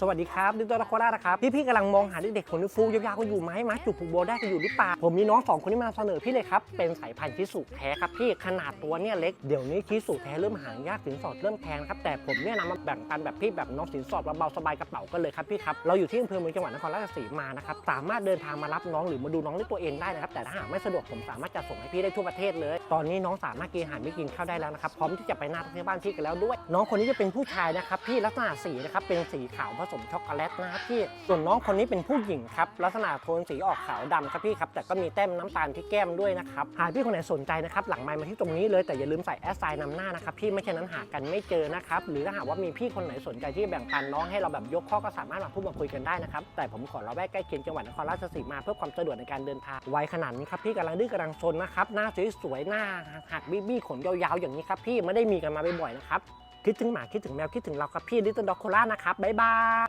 สวัสดีครับดิจิตอลโคราชนะครับพี่พี่ๆกำลังมองหาเด็กๆขนฟูยาวๆกันอยู่ไหมมาจุกผูกโบได้กันอยู่หรือเปล่าผมมีน้องสองคนที่มาเสนอพี่เลยครับ เป็นสายพันธุ์ชิสุแท้ครับพี่ขนาดตัวเนี่ยเล็กเดี๋ยวนี้ชิสุแท้เริ่มหายากสินสอดเริ่มแพงครับแต่ผมเนี่ยนำมาแบ่งปันแบบพี่แบบน้องสินสอดเบาๆสบายกระเป๋ากันเลยครับพี่ครับเราอยู่ที่อำเภอเมืองจังหวัดนครราชสีมานะครับสามารถเดินทางมารับน้องหรือมาดูน้องด้วยตัวเองได้นะครับแต่ถ้าหากไม่สะดวกผมสามารถจะส่งให้พี่ได้ทั่วประเทศเลย ตอนนี้น้องสามารถกินอาหารไม่กินข้าวได้แล้วนะครับพร้อมที่จะไปหน้าที่บ้านพี่กันแล้วด้วย น้องคนนี้จะเป็นผู้ชายนะครับพี่ลักษณะสีนะครับเป็นสีขาวผสมช็อกโกแลตนะครับพี่ส่วนน้องคนนี้เป็นผู้หญิงครับลักษณะโทนสีออกขาวดำครับพี่ครับแต่ก็มีแต้มน้ำตาลที่แก้มด้วยนะครับหากพี่คนไหนสนใจนะครับหลังไมค์มาที่ตรงนี้เลยแต่อย่าลืมใส่แอสไซน์นำหน้านะครับพี่ไม่เช่นนั้นหากันไม่เจอนะครับหรือถ้าหากว่ามีพี่คนไหนสนใจที่แบ่งปันน้องให้เราแบบยกข้อก็สามารถมาพูดมาคุยกันได้นะครับแต่ผมขอเราแวกใกล้เคียงจังหวัดนครราชสีมาเพื่อความสะดวกในการเดินทางไวขนาดนี้ครับพี่กำลังดื้อกำลังซนนะครับหน้าสวยๆหน้าหักบี้ๆขนยาวๆอย่างนี้ครับพี่ไม่ได้มีกันมาบ่อยๆนะครับ คิดถึงหมาคิดถึงแมวคิดถึงเราครับพี่ลิตเติ้ลด็อกโคล่านะครับบ๊ายบาย